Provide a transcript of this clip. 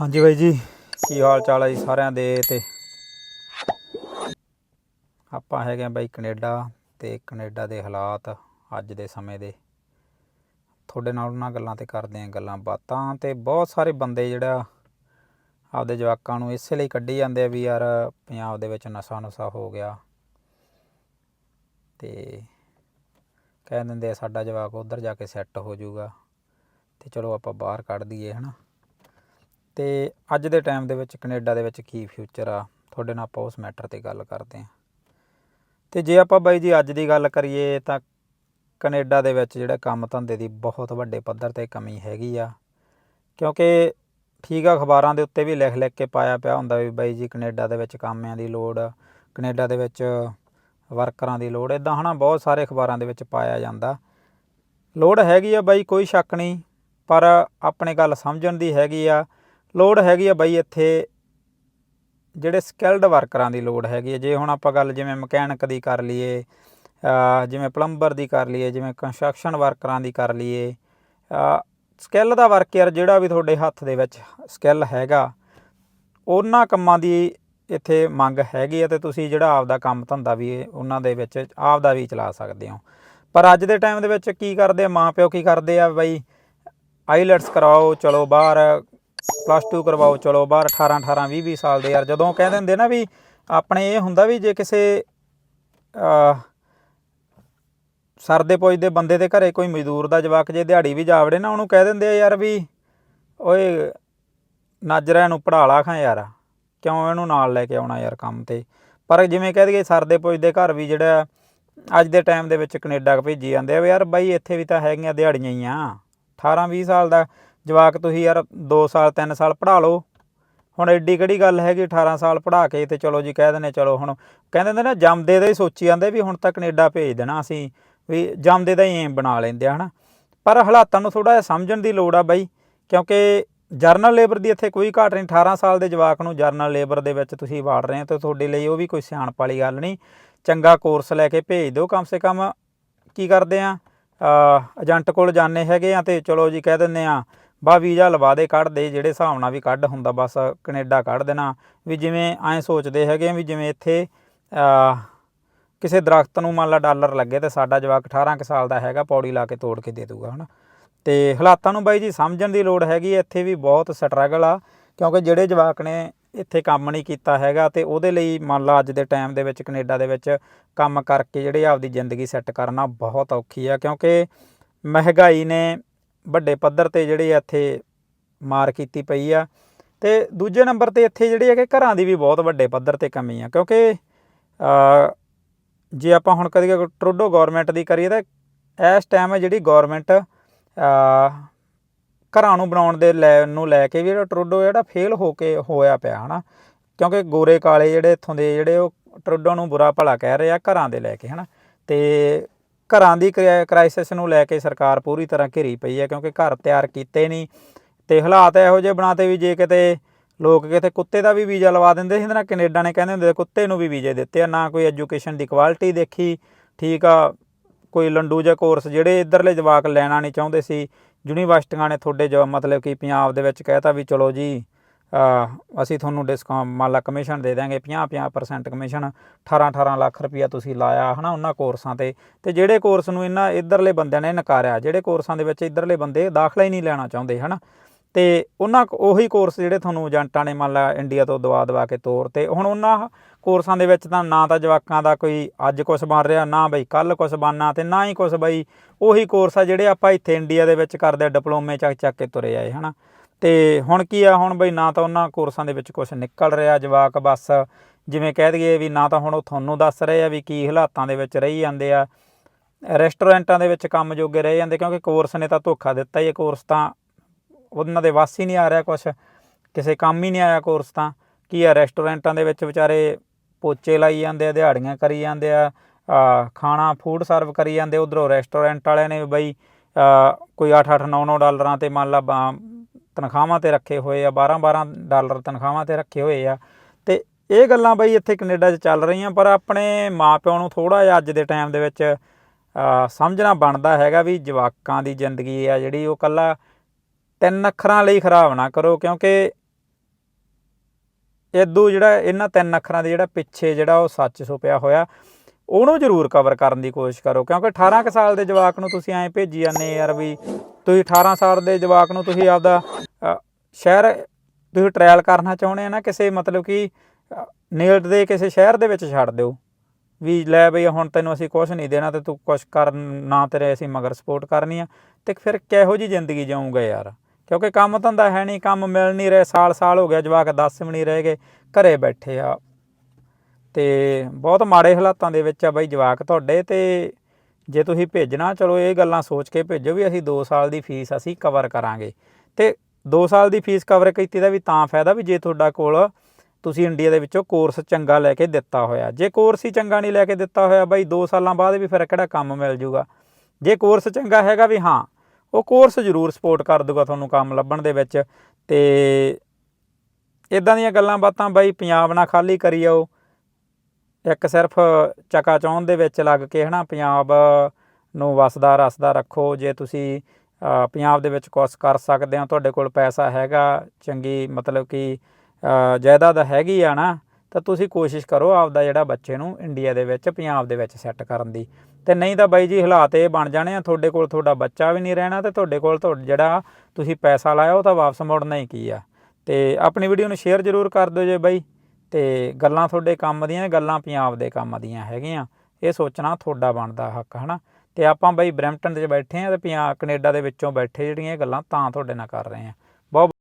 ਹਾਂਜੀ ਬਾਈ ਜੀ, ਕੀ ਹਾਲ ਚਾਲ ਹੈ ਜੀ ਸਾਰਿਆਂ ਦੇ ਤੇ? ਆਪਾਂ ਹੈਗੇ ਆ ਬਾਈ ਕੈਨੇਡਾ ਤੇ ਕੈਨੇਡਾ ਦੇ ਹਾਲਾਤ ਅੱਜ ਦੇ ਸਮੇਂ ਦੇ। ਤੁਹਾਡੇ ਨਾਲ ਉਹਨਾਂ ਗੱਲਾਂ ਤੇ ਕਰਦੇ ਆ ਗੱਲਾਂ ਬਾਤਾਂ ਤੇ ਬਹੁਤ ਸਾਰੇ ਬੰਦੇ ਜਿਹੜਾ ਆਪਦੇ ਜਵਾਕਾਂ ਨੂੰ ਇਸੇ ਲਈ ਕੱਢੀ ਜਾਂਦੇ ਆ ਵੀ ਯਾਰ ਪੰਜਾਬ ਦੇ ਵਿੱਚ ਨਸ਼ਾ ਨੁਸ਼ਾ ਹੋ ਗਿਆ। ਤੇ ਕਹਿ ਦਿੰਦੇ ਆ ਸਾਡਾ ਜਵਾਕ ਉਧਰ ਜਾ ਕੇ ਸੈੱਟ ਹੋ ਜਾਊਗਾ ਤੇ ਚਲੋ ਆਪਾਂ ਬਾਹਰ ਕੱਢ ਦਈਏ ਹਨਾ। ਤੇ ਅੱਜ ਦੇ ਟਾਈਮ ਦੇ ਵਿੱਚ ਕੈਨੇਡਾ ਦੇ ਵਿੱਚ ਕੀ ਫਿਊਚਰ ਆ? ਤੁਹਾਡੇ ਨਾਲ ਆਪਾਂ ਉਸ ਮੈਟਰ ਤੇ ਗੱਲ ਕਰਦੇ ਹਾਂ। ਤੇ ਜੇ ਆਪਾਂ ਬਾਈ ਜੀ ਅੱਜ ਦੀ ਗੱਲ ਕਰੀਏ ਤਾਂ ਕੈਨੇਡਾ ਦੇ ਵਿੱਚ ਜਿਹੜਾ ਕੰਮ ਧੰਦੇ ਦੀ ਬਹੁਤ ਵੱਡੇ ਪੱਧਰ ਤੇ ਕਮੀ ਹੈਗੀ ਆ। ਕਿਉਂਕਿ ਠੀਕ ਆ, ਅਖਬਾਰਾਂ ਦੇ ਉੱਤੇ ਵੀ ਲਿਖ ਲਿਖ ਕੇ ਪਾਇਆ ਪਿਆ ਹੁੰਦਾ ਵੀ ਬਾਈ ਜੀ ਕੈਨੇਡਾ ਦੇ ਵਿੱਚ ਕਾਮਿਆਂ ਦੀ ਲੋੜ, ਕੈਨੇਡਾ ਦੇ ਵਿੱਚ ਵਰਕਰਾਂ ਦੀ ਲੋੜ ਇਦਾਂ ਹਨਾ ਬਹੁਤ ਸਾਰੇ ਅਖਬਾਰਾਂ ਦੇ ਵਿੱਚ ਪਾਇਆ ਜਾਂਦਾ। ਲੋੜ ਹੈਗੀ ਆ ਬਾਈ, ਕੋਈ ਸ਼ੱਕ ਨਹੀਂ, ਪਰ ਆਪਣੇ ਗੱਲ ਸਮਝਣ ਦੀ ਹੈਗੀ ਆ ਲੋੜ ਹੈਗੀ ਆ ਬਾਈ ਇੱਥੇ ਜਿਹੜੇ ਸਕਿਲਡ ਵਰਕਰਾਂ ਦੀ ਲੋੜ ਹੈਗੀ ਹੈ ਜੇ ਹੁਣ ਆਪਾਂ ਗੱਲ ਜਿਵੇਂ ਮਕੈਨਿਕ ਦੀ ਕਰ ਲਈਏ ਜਿਵੇਂ ਪਲੰਬਰ ਦੀ ਕਰ ਲਈਏ, ਜਿਵੇਂ ਕੰਸਟਰਕਸ਼ਨ ਵਰਕਰਾਂ ਦੀ ਕਰ ਲਈਏ ਸਕਿੱਲ ਦਾ ਵਰਕ ਯਾਰ ਜਿਹੜਾ ਵੀ ਤੁਹਾਡੇ ਹੱਥ ਦੇ ਵਿੱਚ ਸਕਿੱਲ ਹੈਗਾ, ਉਹਨਾਂ ਕੰਮਾਂ ਦੀ ਇੱਥੇ ਮੰਗ ਹੈਗੀ ਹੈ ਤੇ ਤੁਸੀਂ ਜਿਹੜਾ ਆਪਦਾ ਕੰਮ ਧੰਦਾ ਵੀ ਉਹਨਾਂ ਦੇ ਵਿੱਚ ਆਪਦਾ ਵੀ ਚਲਾ ਸਕਦੇ ਹੋ। ਪਰ ਅੱਜ ਦੇ ਟਾਈਮ ਦੇ ਵਿੱਚ ਕੀ ਕਰਦੇ ਆ? ਮਾਂ ਪਿਓ ਕੀ ਕਰਦੇ ਆ ਬਈ? ਆਈਲੈਟਸ ਕਰਾਓ, ਚਲੋ ਬਾਹਰ ਪਲੱਸ 2 ਕਰਵਾਓ, ਚਲੋ ਬਾਹਰ 18 18 20 20 ਸਾਲ ਦੇ ਯਾਰ। ਜਦੋਂ ਕਹਿ ਦਿੰਦੇ ਨਾ ਵੀ ਆਪਣੇ ਇਹ ਹੁੰਦਾ ਵੀ ਜੇ ਕਿਸੇ ਅ ਸਰਦੇ ਪੁੱਜਦੇ ਬੰਦੇ ਦੇ ਘਰੇ ਕੋਈ ਮਜ਼ਦੂਰ ਦਾ ਜਵਾਕ ਜੇ ਦਿਹਾੜੀ ਵੀ ਜਾਵੜੇ ਨਾ, ਉਹਨੂੰ ਕਹਿ ਦਿੰਦੇ ਆ ਯਾਰ ਵੀ, ਓਏ ਨਾਜਰਾ ਨੂੰ ਪੜ੍ਹਾ ਲਾ ਖਾਂ ਯਾਰ। ਕਿਉਂ ਇਹਨੂੰ ਨਾਲ ਲੈ ਕੇ ਆਉਣਾ ਯਾਰ ਕੰਮ ਤੇ? ਪਰ ਜਿਵੇਂ ਕਹਿ ਦਈਏ ਸਰਦੇ ਪੁੱਜਦੇ ਘਰ ਵੀ ਜਿਹੜਾ ਅੱਜ ਦੇ ਟਾਈਮ ਦੇ ਵਿੱਚ ਕੈਨੇਡਾ ਭੇਜੀ ਜਾਂਦੇ ਆ ਵੀ ਯਾਰ ਬਾਈ ਇੱਥੇ ਵੀ ਤਾਂ ਹੈਗੀਆਂ ਦਿਹਾੜੀਆਂ ਹੀ ਆ। 18 20 ਸਾਲ ਦਾ ਜਵਾਕ ਤੁਸੀਂ ਯਾਰ 2 ਸਾਲ 3 ਸਾਲ ਪੜ੍ਹਾ ਲਓ। ਹੁਣ ਐਡੀ ਕਿਹੜੀ ਗੱਲ ਹੈਗੀ 18 ਸਾਲ ਪੜ੍ਹਾ ਕੇ ਤੇ ਚਲੋ ਜੀ ਕਹਿ ਦਿੰਦੇ, ਚਲੋ ਹੁਣ ਕਹਿੰਦੇ ਹੁੰਦੇ ਨਾ, ਜੰਮਦੇ ਦਾ ਹੀ ਸੋਚੀ ਜਾਂਦੇ ਵੀ ਹੁਣ ਤਾਂ ਕੈਨੇਡਾ ਭੇਜ ਦੇਣਾ ਅਸੀਂ, ਵੀ ਜੰਮਦੇ ਦਾ ਹੀ ਏਮ ਬਣਾ ਲੈਂਦੇ ਆ, ਹਨਾ। ਪਰ ਹਾਲਾਤਾਂ ਨੂੰ ਥੋੜਾ ਜਿਹਾ ਸਮਝਣ ਦੀ ਲੋੜ ਆ ਬਾਈ, ਕਿਉਂਕਿ ਜਰਨਲ ਲੇਬਰ ਦੀ ਇੱਥੇ ਕੋਈ ਘਾਟ ਨਹੀਂ। 18 ਸਾਲ ਦੇ ਜਵਾਕ ਨੂੰ ਜਰਨਲ ਲੇਬਰ ਦੇ ਵਿੱਚ ਤੁਸੀਂ ਵਾੜ ਰਹੇ ਹੋ ਤੇ ਤੁਹਾਡੇ ਲਈ ਉਹ ਵੀ ਕੋਈ ਸਿਆਣਪ ਵਾਲੀ ਗੱਲ ਨਹੀਂ। ਚੰਗਾ ਕੋਰਸ ਲੈ ਕੇ ਭੇਜ ਦਿਓ ਕਮ ਸੇ ਕਮ। ਕੀ ਕਰਦੇ ਆ? ਏਜੰਟ ਕੋਲ ਜਾਣੇ ਹੈਗੇ ਆ ਤੇ ਚਲੋ ਜੀ ਕਹਿ ਦਿੰਦੇ ਆ ਬਾ ਵੀਜ਼ਾ ਲਵਾ ਦੇ, ਕੱਢ ਦੇ, ਜਿਹੜੇ ਹਿਸਾਬ ਨਾਲ ਵੀ ਕੱਢ ਹੁੰਦਾ, ਬਸ ਕੈਨੇਡਾ ਕੱਢ ਦੇਣਾ। ਵੀ ਜਿਵੇਂ ਐਂ ਸੋਚਦੇ ਹੈਗੇ ਵੀ ਜਿਵੇਂ ਇੱਥੇ ਕਿਸੇ ਦਰਖਤ ਨੂੰ ਮੰਨ ਲਾ ਡਾਲਰ ਲੱਗੇ ਤੇ ਸਾਡਾ ਜਵਾਕ 18 ਕੁ ਸਾਲ ਦਾ ਹੈਗਾ, ਪੌੜੀ ਲਾ ਕੇ ਤੋੜ ਕੇ ਦੇ ਦੂਗਾ, ਹਨਾ। ਤੇ ਹਾਲਾਤਾਂ ਨੂੰ ਬਾਈ ਜੀ ਸਮਝਣ ਦੀ ਲੋੜ ਹੈਗੀ ਇੱਥੇ ਵੀ ਬਹੁਤ ਸਟਰਗਲ ਆ, ਕਿਉਂਕਿ ਜਿਹੜੇ ਜਵਾਕ ਨੇ ਇੱਥੇ ਕੰਮ ਨਹੀਂ ਕੀਤਾ ਹੈਗਾ ਤੇ ਉਹਦੇ ਲਈ ਮੰਨ ਲਾ ਅੱਜ ਦੇ ਟਾਈਮ ਦੇ ਵਿੱਚ, ਕੈਨੇਡਾ ਦੇ ਵਿੱਚ ਕੰਮ ਕਰਕੇ ਜਿਹੜੇ ਆਪਦੀ ਜ਼ਿੰਦਗੀ ਸੈੱਟ ਕਰਨਾ ਬਹੁਤ ਔਖੀ ਆ, ਕਿਉਂਕਿ ਮਹਿੰਗਾਈ ਨੇ ਵੱਡੇ ਪੱਧਰ ਤੇ ਜਿਹੜੀ ਇੱਥੇ ਮਾਰ ਕੀਤੀ ਪਈ ਆ। ਤੇ ਦੂਜੇ ਨੰਬਰ ਤੇ ਇੱਥੇ ਜਿਹੜੀ ਹੈ ਕਿ ਘਰਾਂ ਦੀ ਵੀ ਬਹੁਤ ਵੱਡੇ ਪੱਧਰ ਤੇ ਕਮੀ ਆ, ਕਿਉਂਕਿ ਜੇ ਆਪਾਂ ਹੁਣ ਕਦੀ ਟਰੂਡੋ ਗਵਰਨਮੈਂਟ ਦੀ ਕਰੀਏ ਤਾਂ ਇਸ ਟਾਈਮ ਜਿਹੜੀ ਗਵਰਨਮੈਂਟ ਘਰਾਂ ਨੂੰ ਬਣਾਉਣ ਦੇ ਲੈ, ਨੂੰ ਲੈ ਕੇ ਵੀ ਜਿਹੜਾ ਟਰੂਡੋ ਜਿਹੜਾ ਫੇਲ ਹੋ ਕੇ ਹੋਇਆ ਪਿਆ ਹਨਾ। ਕਿਉਂਕਿ ਗੋਰੇ ਕਾਲੇ ਜਿਹੜੇ ਇੱਥੋਂ ਦੇ ਜਿਹੜੇ ਉਹ ਟਰੂਡੋ ਨੂੰ ਬੁਰਾ ਭਲਾ ਕਹਿ ਰਹੇ ਆ ਘਰਾਂ ਦੇ ਲੈ ਕੇ ਹਨਾ। ਤੇ ਘਰਾਂ ਦੀ ਕ੍ਰਾਈਸਿਸ ਨੂੰ ਲੈ ਕੇ ਸਰਕਾਰ ਪੂਰੀ ਤਰ੍ਹਾਂ ਘਿਰੀ ਪਈ ਹੈ ਕਿਉਂਕਿ ਘਰ ਤਿਆਰ ਕੀਤੇ ਨਹੀਂ ਤੇ ਹਾਲਾਤ ਇਹੋ ਜਿਹੇ ਬਣਾਤੇ ਵੀ ਜੇ ਕਿਤੇ ਲੋਕ ਕਿਤੇ ਕੁੱਤੇ ਦਾ ਵੀ ਵੀਜ਼ਾ ਲਵਾ ਦਿੰਦੇ ਸੀ ਨਾ ਕੈਨੇਡਾ ਨੇ ਕਹਿੰਦੇ ਹੁੰਦੇ ਕੁੱਤੇ ਨੂੰ ਵੀ ਵੀਜ਼ੇ ਦਿੱਤੇ ਆ, ਨਾ ਕੋਈ ਐਜੂਕੇਸ਼ਨ ਦੀ ਕੁਆਲਿਟੀ ਦੇਖੀ, ਠੀਕ ਆ, ਕੋਈ ਲੰਡੂ ਜਾਂ ਕੋਰਸ ਜਿਹੜੇ ਇਧਰਲੇ ਜਵਾਕ ਲੈਣਾ ਨਹੀਂ ਚਾਹੁੰਦੇ ਸੀ, ਯੂਨੀਵਰਸਿਟੀਆਂ ਨੇ ਤੁਹਾਡੇ ਜੋ, ਮਤਲਬ ਕਿ ਪੰਜਾਬ ਦੇ ਵਿੱਚ ਕਹਿਤਾ ਵੀ ਚਲੋ ਜੀ ਅਸੀਂ ਤੁਹਾਨੂੰ ਡਿਸਕਾਊਂਟ ਮੰਨ ਲਾ ਕਮਿਸ਼ਨ ਦੇ ਦਾਂਗੇ 50-50% ਕਮਿਸ਼ਨ 18-18 ਲੱਖ ਰੁਪਇਆ ਤੁਸੀਂ ਲਾਇਆ, ਹਨਾ, ਉਹਨਾਂ ਕੋਰਸਾਂ ਤੇ। ਤੇ ਜਿਹੜੇ ਕੋਰਸ ਨੂੰ ਇਹਨਾਂ ਇਧਰਲੇ ਬੰਦਿਆਂ ਨੇ ਨਕਾਰਿਆ, ਜਿਹੜੇ ਕੋਰਸਾਂ ਦੇ ਵਿੱਚ ਇਧਰਲੇ ਬੰਦੇ ਦਾਖਲਾ ਹੀ ਨਹੀਂ ਲੈਣਾ ਚਾਹੁੰਦੇ, ਹਨਾ। ਤੇ ਉਹਨਾਂ ਉਹੀ ਕੋਰਸ ਜਿਹੜੇ ਤੁਹਾਨੂੰ ਏਜੰਟਾਂ ਨੇ ਮੰਨ ਲਾ ਇੰਡੀਆ ਤੋਂ ਦਵਾ ਦਵਾ ਕੇ ਤੋਰ ਤੇ, ਹੁਣ ਉਹਨਾਂ ਕੋਰਸਾਂ ਦੇ ਵਿੱਚ ਤਾਂ ਨਾ ਤਾਂ ਜਵਾਕਾਂ ਦਾ ਕੋਈ ਅੱਜ ਕੁਝ ਬਣ ਰਿਹਾ, ਨਾ ਬਈ ਕੱਲ ਕੁਝ ਬਣਨਾ ਤੇ ਨਾ ਹੀ ਕੁਝ ਬਈ, ਉਹੀ ਕੋਰਸ ਆ ਜਿਹੜੇ ਆਪਾਂ ਇੱਥੇ ਇੰਡੀਆ ਦੇ ਵਿੱਚ ਕਰਦੇ ਡਿਪਲੋਮੇ ਚੱਕ ਚੱਕ ਕੇ ਤੁਰੇ ਆਏ, ਹਨਾ। ਤੇ ਹੁਣ ਕੀ ਆ? ਹੁਣ ਬਈ ਨਾ ਤਾਂ ਉਹਨਾਂ ਕੋਰਸਾਂ ਦੇ ਵਿੱਚ ਕੁਝ ਨਿਕਲ ਰਿਹਾ ਜਵਾਕ ਬਸ। ਜਿਵੇਂ ਕਹਿ ਦਈਏ ਵੀ ਨਾ ਤਾਂ ਹੁਣ ਉਹ ਤੁਹਾਨੂੰ ਦੱਸ ਰਹੇ ਆ ਵੀ ਕੀ ਹਾਲਾਤਾਂ ਦੇ ਵਿੱਚ ਰਹੀ ਜਾਂਦੇ ਆ। ਰੈਸਟੋਰੈਂਟਾਂ ਦੇ ਵਿੱਚ ਕੰਮ ਜੋਗੇ ਰਹਿ ਜਾਂਦੇ ਕਿਉਂਕਿ ਕੋਰਸ ਨੇ ਤਾਂ ਧੋਖਾ ਦਿੱਤਾ ਹੀ ਇਹ ਕੋਰਸ ਤਾਂ। ਉਹਨਾਂ ਦੇ ਵੱਸ ਹੀ ਨਹੀਂ ਆ ਰਿਹਾ ਕੁਛ। ਕਿਸੇ ਕੰਮ ਹੀ ਨਹੀਂ ਆਇਆ ਕੋਰਸ ਤਾਂ। ਕੀ ਆ? ਰੈਸਟੋਰੈਂਟਾਂ ਦੇ ਵਿੱਚ ਵਿਚਾਰੇ ਪੋਚੇ ਲਾਈ ਜਾਂਦੇ ਆ, ਦਿਹਾੜੀਆਂ ਕਰੀ ਜਾਂਦੇ ਆ ਖਾਣਾ ਫੂਡ ਸਰਵ ਕਰੀ ਜਾਂਦੇ ਉਧਰੋਂ ਰੈਸਟੋਰੈਂਟ ਵਾਲਿਆਂ ਨੇ ਬਈ ਕੋਈ 8-8 9-9 ਡਾਲਰਾਂ ਤੇ ਮੰਨ ਲਾ ਤਨਖਾਹਾਂ ਤੇ ਰੱਖੇ ਹੋਏ ਆ 12-12 ਡਾਲਰ ਤਨਖਾਹਾਂ ਤੇ ਰੱਖੇ ਹੋਏ ਆ। ਤੇ ਇਹ ਗੱਲਾਂ ਬਈ ਇੱਥੇ ਕੈਨੇਡਾ 'ਚ ਚੱਲ ਰਹੀਆਂ, ਪਰ ਆਪਣੇ ਮਾਪਿਆਂ ਨੂੰ ਥੋੜਾ ਜਿਹਾ ਅੱਜ ਦੇ ਟਾਈਮ ਦੇ ਵਿੱਚ ਸਮਝਣਾ ਬਣਦਾ ਹੈਗਾ ਵੀ ਜਵਾਕਾਂ ਦੀ ਜ਼ਿੰਦਗੀ ਆ ਜਿਹੜੀ, ਉਹ ਕੱਲਾ ਤਿੰਨ ਅੱਖਰਾਂ ਲਈ ਖਰਾਬ ਨਾ ਕਰੋ, ਕਿਉਂਕਿ ਇਦੋਂ ਜਿਹੜਾ ਇਹਨਾਂ ਤਿੰਨ ਅੱਖਰਾਂ ਦੇ ਜਿਹੜਾ ਪਿੱਛੇ ਜਿਹੜਾ ਉਹ ਸੱਚ ਛੁਪਿਆ ਹੋਇਆ। ਉਹਨੂੰ ਜ਼ਰੂਰ ਕਵਰ ਕਰਨ ਦੀ ਕੋਸ਼ਿਸ਼ ਕਰੋ, ਕਿਉਂਕਿ 18 ਕੁ ਸਾਲ ਦੇ ਜਵਾਕ ਨੂੰ ਤੁਸੀਂ ਐਂ ਭੇਜੀ ਜਾਂਦੇ ਯਾਰ ਵੀ ਤੁਸੀਂ 18 ਸਾਲ ਦੇ ਜਵਾਕ ਨੂੰ ਤੁਸੀਂ ਆਪਦਾ ਸ਼ਹਿਰ ਤੁਸੀਂ ਟ੍ਰਾਇਲ ਕਰਨਾ ਚਾਹੁੰਦੇ ਆ ਨਾ, ਕਿਸੇ ਮਤਲਬ ਕਿ ਨੇਲਡ ਦੇ ਕਿਸੇ ਸ਼ਹਿਰ ਦੇ ਵਿੱਚ ਛੱਡ ਦਿਓ। ਵੀ ਲੈ ਬਈ ਹੁਣ ਤੈਨੂੰ ਅਸੀਂ ਕੁਝ ਨਹੀਂ ਦੇਣਾ ਤੇ ਤੂੰ ਕੁਝ ਕਰ ਨਾ ਤੇਰੇ ਅਸੀਂ ਮਗਰ ਸਪੋਰਟ ਕਰਨੀ ਆ, ਤੇ ਫਿਰ ਕਿਹੋ ਜੀ ਜ਼ਿੰਦਗੀ ਜਾਊਂਗਾ ਯਾਰ? ਕਿਉਂਕਿ ਕੰਮ ਧੰਦਾ ਹੈ ਨਹੀਂ, ਕੰਮ ਮਿਲ ਨਹੀਂ ਰਹੇ ਸਾਲ ਸਾਲ ਹੋ ਗਿਆ ਜਵਾਕ 10 ਵੀ ਨਹੀਂ ਰਹਿ ਗਏ, ਘਰੇ ਬੈਠੇ ਆ ਤੇ ਬਹੁਤ ਮਾੜੇ ਹਾਲਾਤਾਂ ਦੇ ਵਿੱਚ ਆ ਬਾਈ ਜਵਾਕ ਤੁਹਾਡੇ ਤੇ ਜੇ ਤੁਸੀਂ ਭੇਜਣਾ, ਚਲੋ ਇਹ ਗੱਲਾਂ ਸੋਚ ਕੇ ਭੇਜੋ ਵੀ ਅਸੀਂ 2 ਸਾਲ ਦੀ ਫੀਸ ਅਸੀਂ ਕਵਰ ਕਰਾਂਗੇ। ਤੇ 2 ਸਾਲ ਦੀ ਫੀਸ ਕਵਰ ਕੀਤੀ ਦਾ ਵੀ ਤਾਂ ਫਾਇਦਾ ਵੀ ਜੇ ਤੁਹਾਡਾ ਕੋਲ ਤੁਸੀਂ ਇੰਡੀਆ ਦੇ ਵਿੱਚੋਂ ਕੋਰਸ ਚੰਗਾ ਲੈ ਕੇ ਦਿੱਤਾ ਹੋਇਆ। ਜੇ ਕੋਰਸ ਹੀ ਚੰਗਾ ਨਹੀਂ ਲੈ ਕੇ ਦਿੱਤਾ ਹੋਇਆ ਬਾਈ 2 ਸਾਲਾਂ ਬਾਅਦ ਵੀ ਫਿਰ ਕਿਹੜਾ ਕੰਮ ਮਿਲ ਜੂਗਾ? ਜੇ ਕੋਰਸ ਚੰਗਾ ਹੈਗਾ ਵੀ ਹਾਂ, ਉਹ ਕੋਰਸ ਜ਼ਰੂਰ ਸਪੋਰਟ ਕਰ ਦੂਗਾ ਤੁਹਾਨੂੰ ਕੰਮ ਲੱਭਣ ਦੇ ਵਿੱਚ। ਤੇ ਇਦਾਂ ਦੀਆਂ ਗੱਲਾਂ ਬਾਤਾਂ ਬਾਈ, ਪੰਜਾਬ ਨਾਲ ਖਾਲੀ ਕਰੀ ਜਾਓ। ਇੱਕ ਸਿਰਫ ਚਕਾ ਦੇ ਵਿੱਚ ਲੱਗ ਕੇ ਹਨਾ ਪੰਜਾਬ ਨੂੰ ਵਸਦਾ, ਰਸਦਾ ਰੱਖੋ। ਜੇ ਤੁਸੀਂ ਪੰਜਾਬ ਦੇ ਵਿੱਚ ਕੁਛ ਕਰ ਸਕਦੇ ਹੋ, ਤੁਹਾਡੇ ਕੋਲ ਪੈਸਾ ਹੈਗਾ, ਚੰਗੀ ਮਤਲਬ ਕਿ ਜਾਇਦਾਦ ਹੈਗੀ ਆ ਨਾ, ਤਾਂ ਤੁਸੀਂ ਕੋਸ਼ਿਸ਼ ਕਰੋ ਆਪਦਾ ਜਿਹੜਾ ਬੱਚੇ ਨੂੰ ਇੰਡੀਆ ਦੇ ਵਿੱਚ, ਪੰਜਾਬ ਦੇ ਵਿੱਚ ਸੈੱਟ ਕਰਨ ਦੀ। ਤੇ ਨਹੀਂ ਤਾਂ ਬਾਈ ਜੀ ਹਾਲਾਤ ਇਹ ਬਣ ਜਾਣੇ ਆ, ਤੁਹਾਡੇ ਕੋਲ ਤੁਹਾਡਾ ਬੱਚਾ ਵੀ ਨਹੀਂ ਰਹਿਣਾ ਤੇ ਤੁਹਾਡੇ ਕੋਲ ਤੁਹਾਡਾ ਜਿਹੜਾ ਤੁਸੀਂ ਪੈਸਾ ਲਾਇਆ ਉਹ ਤਾਂ ਵਾਪਸ ਮੁੜਨਾ ਹੀ ਕੀ ਆ। ਤੇ ਆਪਣੀ ਵੀਡੀਓ ਨੂੰ ਸ਼ੇਅਰ ਜ਼ਰੂਰ ਕਰ ਦਿਓ ਜੇ ਬਾਈ। ਤੇ ਗੱਲਾਂ ਤੁਹਾਡੇ ਕੰਮ ਦੀਆਂ ਗੱਲਾਂ ਪੰਜਾਬ ਦੇ ਕੰਮ ਦੀਆਂ ਹੈਗੀਆਂ। ਇਹ ਸੋਚਣਾ ਤੁਹਾਡਾ ਬਣਦਾ ਹੱਕ, ਹਨਾ? ਤੇ ਆਪਾਂ ਬਈ ਬਰੈਂਪਟਨ ਦੇ ਬੈਠੇ ਆ ਤੇ ਪੰਜਾਬ ਕੈਨੇਡਾ ਦੇ ਵਿੱਚੋਂ ਬੈਠੇ ਜਿਹੜੀਆਂ ਇਹ ਗੱਲਾਂ ਤਾਂ ਤੁਹਾਡੇ ਨਾਲ ਕਰ ਰਹੇ ਆ। ਬਹੁਤ